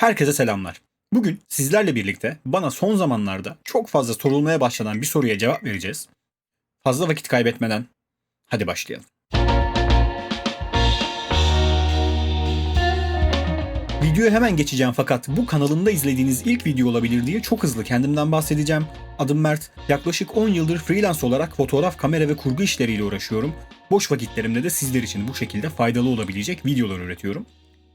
Herkese selamlar. Bugün sizlerle birlikte bana son zamanlarda çok fazla sorulmaya başlanan bir soruya cevap vereceğiz. Fazla vakit kaybetmeden hadi başlayalım. Videoya hemen geçeceğim fakat bu kanalımda izlediğiniz ilk video olabilir diye çok hızlı kendimden bahsedeceğim. Adım Mert. Yaklaşık 10 yıldır freelance olarak fotoğraf, kamera ve kurgu işleriyle uğraşıyorum. Boş vakitlerimde de sizler için bu şekilde faydalı olabilecek videolar üretiyorum.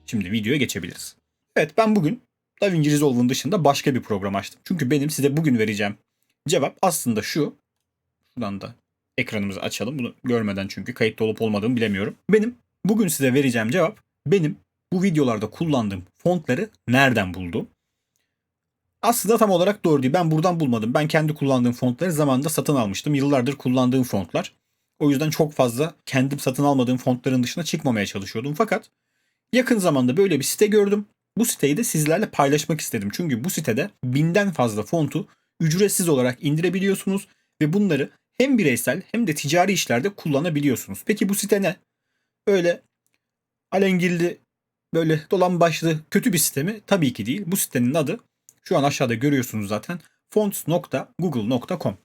Şimdi videoya geçebiliriz. Evet ben bugün DaVinci Resolve'un dışında başka bir program açtım. Çünkü benim size bugün vereceğim cevap aslında şu. Şuradan da ekranımızı açalım. Bunu görmeden çünkü kayıtlı olup olmadığımı bilemiyorum. Benim bugün size vereceğim cevap benim bu videolarda kullandığım fontları nereden buldum? Aslında tam olarak doğru değil. Ben buradan bulmadım. Ben kendi kullandığım fontları zamanında satın almıştım. Yıllardır kullandığım fontlar. O yüzden çok fazla kendim satın almadığım fontların dışına çıkmamaya çalışıyordum. Fakat yakın zamanda böyle bir site gördüm. Bu siteyi de sizlerle paylaşmak istedim. Çünkü bu sitede binden fazla fontu ücretsiz olarak indirebiliyorsunuz ve bunları hem bireysel hem de ticari işlerde kullanabiliyorsunuz. Peki bu site ne? Öyle alengilli böyle dolan başlı kötü bir site mi? Tabii ki değil. Bu sitenin adı şu an aşağıda görüyorsunuz zaten fonts.google.com.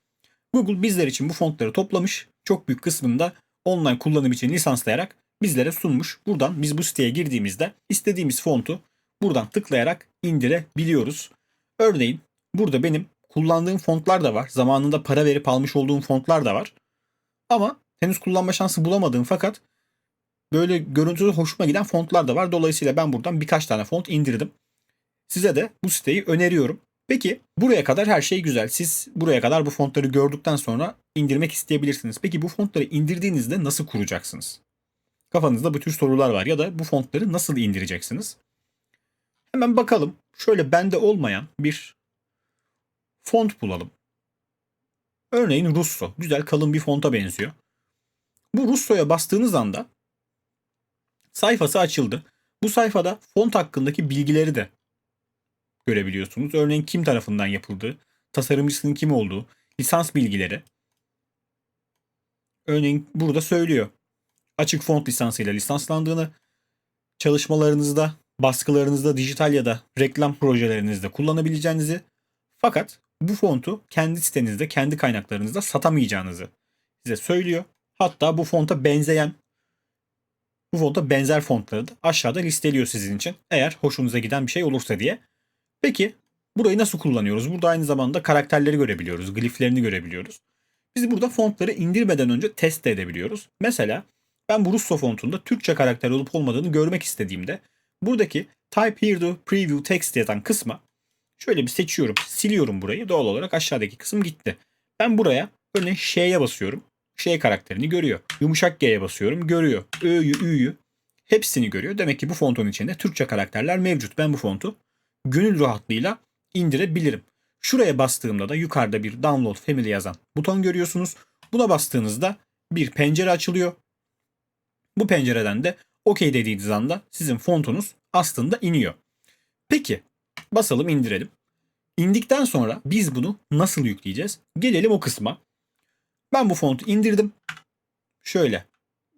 Google bizler için bu fontları toplamış. Çok büyük kısmını da online kullanım için lisanslayarak bizlere sunmuş. Buradan biz bu siteye girdiğimizde istediğimiz fontu buradan tıklayarak indirebiliyoruz. Örneğin burada benim kullandığım fontlar da var. Zamanında para verip almış olduğum fontlar da var. Ama henüz kullanma şansı bulamadığım fakat böyle görüntüsü hoşuma giden fontlar da var. Dolayısıyla ben buradan birkaç tane font indirdim. Size de bu siteyi öneriyorum. Peki buraya kadar her şey güzel. Siz buraya kadar bu fontları gördükten sonra indirmek isteyebilirsiniz. Peki bu fontları indirdiğinizde nasıl kuracaksınız? Kafanızda bu tür sorular var ya da bu fontları nasıl indireceksiniz? Hemen bakalım. Şöyle bende olmayan bir font bulalım. Örneğin Russo. Güzel kalın bir fonta benziyor. Bu Russo'ya bastığınız anda sayfası açıldı. Bu sayfada font hakkındaki bilgileri de görebiliyorsunuz. Örneğin kim tarafından yapıldığı, tasarımcısının kim olduğu, lisans bilgileri. Örneğin burada söylüyor. Açık font lisansıyla lisanslandığını, çalışmalarınızda, baskılarınızda, dijital ya da reklam projelerinizde kullanabileceğinizi fakat bu fontu kendi sitenizde, kendi kaynaklarınızda satamayacağınızı size söylüyor. Hatta bu fonta benzeyen bu fonta benzer fontları da aşağıda listeliyor sizin için. Eğer hoşunuza giden bir şey olursa diye. Peki burayı nasıl kullanıyoruz? Burada aynı zamanda karakterleri görebiliyoruz, gliflerini görebiliyoruz. Biz burada fontları indirmeden önce test de edebiliyoruz. Mesela ben bu Russo fontunda Türkçe karakter olup olmadığını görmek istediğimde buradaki Type here to preview text yazan kısma şöyle bir seçiyorum. Siliyorum burayı. Doğal olarak aşağıdaki kısım gitti. Ben buraya örneğin Ş'ye basıyorum. Ş karakterini görüyor. Yumuşak G'ye basıyorum. Görüyor. Ö'yü, Ü'yü hepsini görüyor. Demek ki bu fontun içinde Türkçe karakterler mevcut. Ben bu fontu gönül rahatlığıyla indirebilirim. Şuraya bastığımda da yukarıda bir Download Family yazan buton görüyorsunuz. Buna bastığınızda bir pencere açılıyor. Bu pencereden de OK dediğiniz anda sizin fontunuz aslında iniyor. Peki basalım indirelim. İndikten sonra biz bunu nasıl yükleyeceğiz? Gelelim o kısma. Ben bu fontu indirdim. Şöyle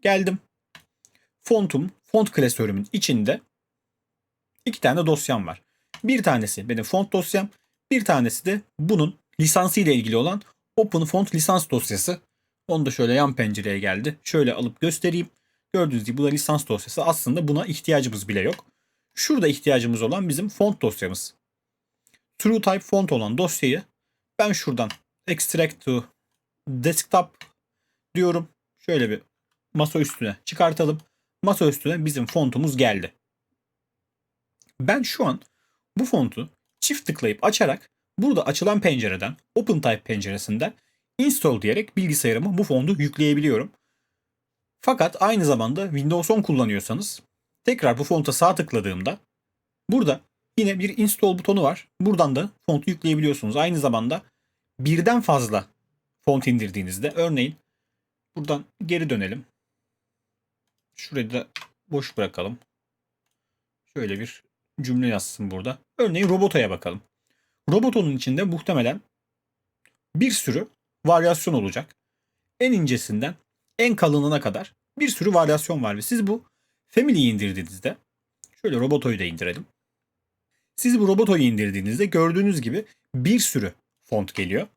geldim. Fontum, font klasörümün içinde iki tane dosyam var. Bir tanesi benim font dosyam. Bir tanesi de bunun lisansı ile ilgili olan Open Font lisans dosyası. Onu da şöyle yan pencereye geldi. Şöyle alıp göstereyim. Gördüğünüz gibi bu da lisans dosyası. Aslında buna ihtiyacımız bile yok. Şurada ihtiyacımız olan bizim font dosyamız. True Type font olan dosyayı ben şuradan extract to desktop diyorum. Şöyle bir masa üstüne çıkartalım. Masa üstüne bizim fontumuz geldi. Ben şu an bu fontu çift tıklayıp açarak burada açılan pencereden Open Type penceresinden install diyerek bilgisayarıma bu fontu yükleyebiliyorum. Fakat aynı zamanda Windows 10 kullanıyorsanız tekrar bu fonta sağ tıkladığımda burada yine bir install butonu var. Buradan da fontu yükleyebiliyorsunuz. Aynı zamanda birden fazla font indirdiğinizde örneğin buradan geri dönelim. Şurayı da boş bırakalım. Şöyle bir cümle yazsın burada. Örneğin Roboto'ya bakalım. Roboto'nun içinde muhtemelen bir sürü varyasyon olacak. En incesinden en kalınına kadar bir sürü varyasyon var ve siz bu Family'yi indirdiğinizde şöyle Roboto'yu da indirelim. Siz bu Roboto'yu indirdiğinizde gördüğünüz gibi bir sürü font geliyor.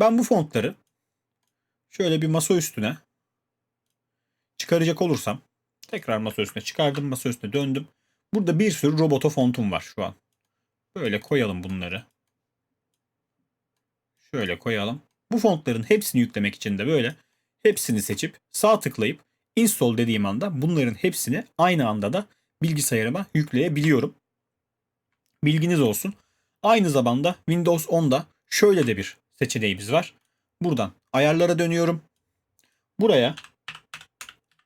Ben bu fontları şöyle bir masa üstüne çıkaracak olursam tekrar masa üstüne çıkardım, masa üstüne döndüm. Burada bir sürü Roboto fontum var şu an. Böyle koyalım bunları. Şöyle koyalım. Bu fontların hepsini yüklemek için de böyle hepsini seçip sağ tıklayıp install dediğim anda bunların hepsini aynı anda da bilgisayarıma yükleyebiliyorum. Bilginiz olsun. Aynı zamanda Windows 10'da şöyle de bir seçeneğimiz var. Buradan ayarlara dönüyorum. Buraya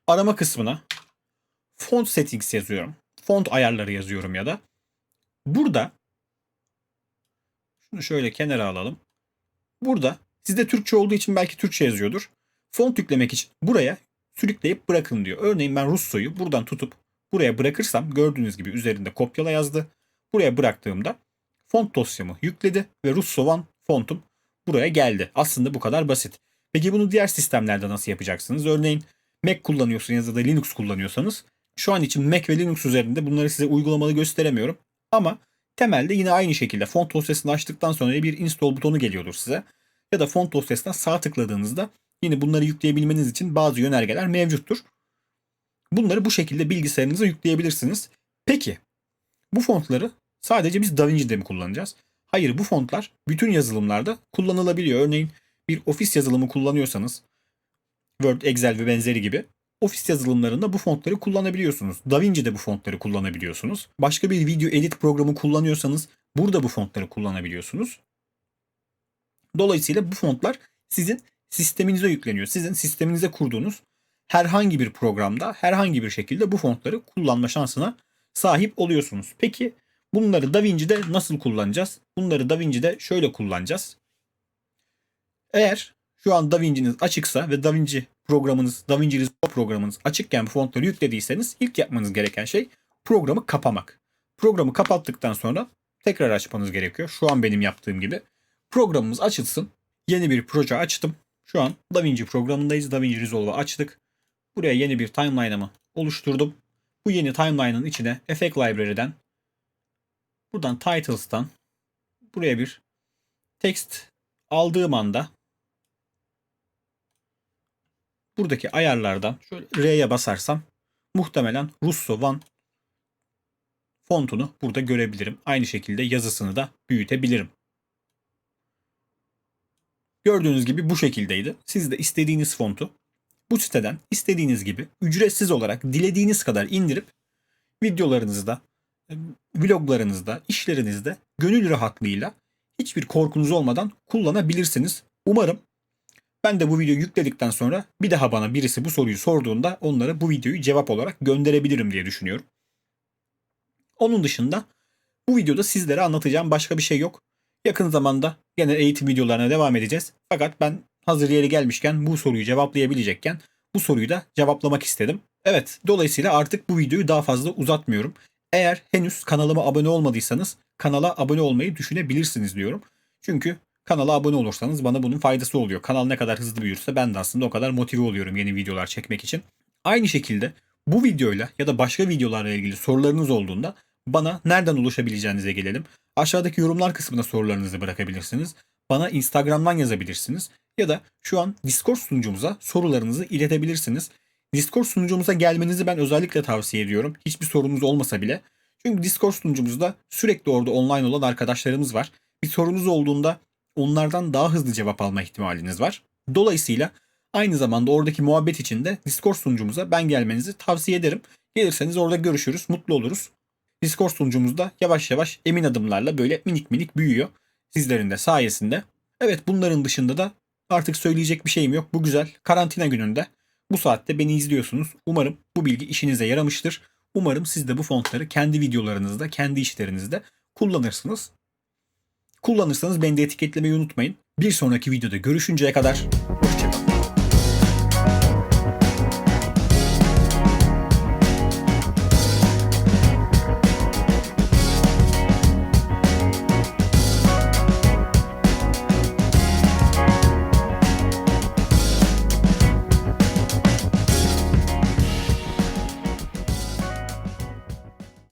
arama kısmına font settings yazıyorum. Font ayarları yazıyorum ya da. Burada şunu şöyle kenara alalım. Burada sizde Türkçe olduğu için belki Türkçe yazıyordur. Font yüklemek için buraya sürükleyip bırakın diyor. Örneğin ben Russo'yu buradan tutup buraya bırakırsam gördüğünüz gibi üzerinde kopyala yazdı. Buraya bıraktığımda font dosyamı yükledi ve Russo One fontum buraya geldi. Aslında bu kadar basit. Peki bunu diğer sistemlerde nasıl yapacaksınız? Örneğin Mac kullanıyorsanız ya da Linux kullanıyorsanız şu an için Mac ve Linux üzerinde bunları size uygulamalı gösteremiyorum. Ama temelde yine aynı şekilde font dosyasını açtıktan sonra bir install butonu geliyordur size. Ya da font dosyasına sağ tıkladığınızda yine bunları yükleyebilmeniz için bazı yönergeler mevcuttur. Bunları bu şekilde bilgisayarınıza yükleyebilirsiniz. Peki bu fontları sadece biz DaVinci'de mi kullanacağız? Hayır bu fontlar bütün yazılımlarda kullanılabiliyor. Örneğin bir ofis yazılımı kullanıyorsanız Word, Excel ve benzeri gibi ofis yazılımlarında bu fontları kullanabiliyorsunuz. DaVinci'de bu fontları kullanabiliyorsunuz. Başka bir video edit programı kullanıyorsanız burada bu fontları kullanabiliyorsunuz. Dolayısıyla bu fontlar sizin sisteminize yükleniyor. Sizin sisteminize kurduğunuz herhangi bir programda herhangi bir şekilde bu fontları kullanma şansına sahip oluyorsunuz. Peki bunları DaVinci'de nasıl kullanacağız? Bunları DaVinci'de şöyle kullanacağız. Eğer şu an DaVinci'niz açıksa ve DaVinci programınız, DaVinci Resolve programınız açıkken bu fontları yüklediyseniz ilk yapmanız gereken şey programı kapamak. Programı kapattıktan sonra tekrar açmanız gerekiyor. Şu an benim yaptığım gibi. Programımız açılsın. Yeni bir proje açtım. Şu an DaVinci programındayız. DaVinci Resolve'u açtık. Buraya yeni bir timeline'ımı oluşturdum. Bu yeni timeline'ın içine Effect Library'den buradan Titles'tan buraya bir text aldığım anda buradaki ayarlardan şöyle R'ye basarsam muhtemelen Russo One fontunu burada görebilirim. Aynı şekilde yazısını da büyütebilirim. Gördüğünüz gibi bu şekildeydi. Siz de istediğiniz fontu bu siteden istediğiniz gibi ücretsiz olarak dilediğiniz kadar indirip videolarınızda, vloglarınızda, işlerinizde gönül rahatlığıyla hiçbir korkunuz olmadan kullanabilirsiniz. Umarım ben de bu videoyu yükledikten sonra bir daha bana birisi bu soruyu sorduğunda onlara bu videoyu cevap olarak gönderebilirim diye düşünüyorum. Onun dışında bu videoda sizlere anlatacağım başka bir şey yok. Yakın zamanda gene eğitim videolarına devam edeceğiz. Fakat ben hazır yeri gelmişken bu soruyu cevaplayabilecekken bu soruyu da cevaplamak istedim. Evet, dolayısıyla artık bu videoyu daha fazla uzatmıyorum. Eğer henüz kanalıma abone olmadıysanız kanala abone olmayı düşünebilirsiniz diyorum. Çünkü kanala abone olursanız bana bunun faydası oluyor. Kanal ne kadar hızlı büyürse ben de aslında o kadar motive oluyorum yeni videolar çekmek için. Aynı şekilde bu videoyla ya da başka videolarla ilgili sorularınız olduğunda bana nereden ulaşabileceğinize gelelim. Aşağıdaki yorumlar kısmına sorularınızı bırakabilirsiniz. Bana Instagram'dan yazabilirsiniz. Ya da şu an Discord sunucumuza sorularınızı iletebilirsiniz. Discord sunucumuza gelmenizi ben özellikle tavsiye ediyorum. Hiçbir sorunuz olmasa bile. Çünkü Discord sunucumuzda sürekli orada online olan arkadaşlarımız var. Bir sorunuz olduğunda onlardan daha hızlı cevap alma ihtimaliniz var. Dolayısıyla aynı zamanda oradaki muhabbet için de Discord sunucumuza ben gelmenizi tavsiye ederim. Gelirseniz orada görüşürüz, mutlu oluruz. Discord sunucumuzda yavaş yavaş emin adımlarla böyle minik minik büyüyor. Sizlerin de sayesinde. Evet bunların dışında da artık söyleyecek bir şeyim yok. Bu güzel karantina gününde bu saatte beni izliyorsunuz. Umarım bu bilgi işinize yaramıştır. Umarım siz de bu fontları kendi videolarınızda, kendi işlerinizde kullanırsınız. Kullanırsanız beni de etiketlemeyi unutmayın. Bir sonraki videoda görüşünceye kadar